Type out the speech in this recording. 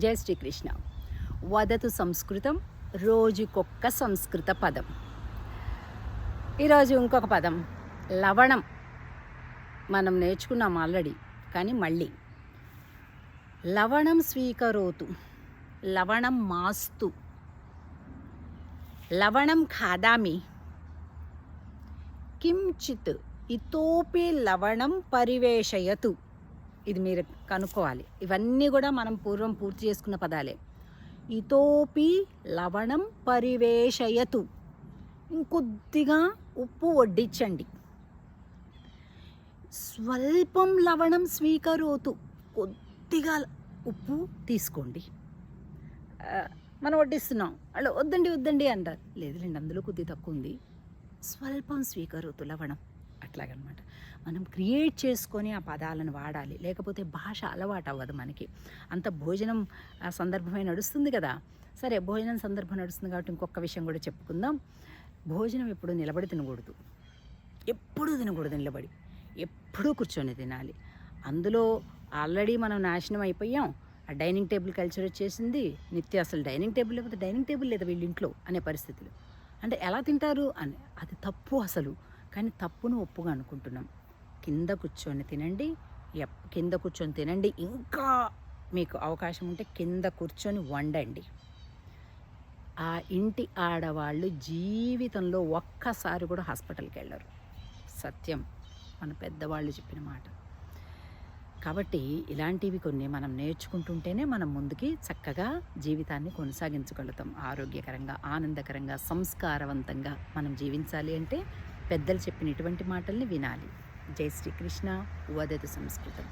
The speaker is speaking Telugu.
జై శ్రీకృష్ణ. వదతు సంస్కృతం రోజుకొక్క సంస్కృత పదం. ఈరోజు ఇంకొక పదం లవణం. మనం నేర్చుకున్నాం ఆల్రెడీ కానీ మళ్ళీ. లవణం స్వీకరోతు లవణం మాస్తు. లవణం ఖాదామి. కించిత్ ఇతోపి లవణం పరివేషయతు. ఇది మీరు కనుక్కోవాలి. ఇవన్నీ కూడా మనం పూర్వం పూర్తి చేసుకున్న పదాలే. ఇతోపి లవణం పరివేషయతు. ఇంకొద్దిగా ఉప్పు వడ్డించండి స్వల్పం లవణం స్వీకరోతు. కొద్దిగా ఉప్పు తీసుకోండి. మనం వడ్డిస్తున్నాం. వాళ్ళు వద్దండి వద్దండి అంటారు. లేదులేండి అందులో కొద్ది తక్కువ ఉంది. స్వల్పం స్వీకరోతు లవణం. అట్లాగనమాట. మనం క్రియేట్ చేసుకొని ఆ పదాలను వాడాలి. లేకపోతే భాష అలవాటు అవ్వదు మనకి. అంత భోజనం ఆ సందర్భమే నడుస్తుంది కదా. సరే భోజనం సందర్భం నడుస్తుంది కాబట్టి ఇంకొక విషయం కూడా చెప్పుకుందాం. భోజనం ఎప్పుడు నిలబడి తినకూడదు. ఎప్పుడూ తినకూడదు నిలబడి. ఎప్పుడూ కూర్చొని తినాలి. అందులో ఆల్రెడీ మనం నాశనం అయిపోయాం. ఆ డైనింగ్ టేబుల్ కల్చర్ వచ్చేసింది. నిత్య అసలు డైనింగ్ టేబుల్ లేకపోతే డైనింగ్ టేబుల్ లేదా వీళ్ళ ఇంట్లో అనే పరిస్థితులు. అంటే ఎలా తింటారు అని. అది తప్పు అసలు. కానీ తప్పును ఒప్పుగా అనుకుంటున్నాం. కింద కూర్చొని తినండి ఎప్- కింద కూర్చొని తినండి. ఇంకా మీకు అవకాశం ఉంటే కింద కూర్చొని వండండి. ఆ ఇంటి ఆడవాళ్ళు జీవితంలో ఒక్కసారి కూడా హాస్పిటల్కి వెళ్ళరు. సత్యం. మన పెద్దవాళ్ళు చెప్పిన మాట. కాబట్టి ఇలాంటివి కొన్ని మనం నేర్చుకుంటుంటేనే మనం ముందుకి చక్కగా జీవితాన్ని కొనసాగించగలుగుతాం. ఆరోగ్యకరంగా ఆనందకరంగా సంస్కారవంతంగా మనం జీవించాలి అంటే పెద్దలు చెప్పినటువంటి మాటల్ని వినాలి. జై శ్రీకృష్ణ వదతు సంస్కృతం.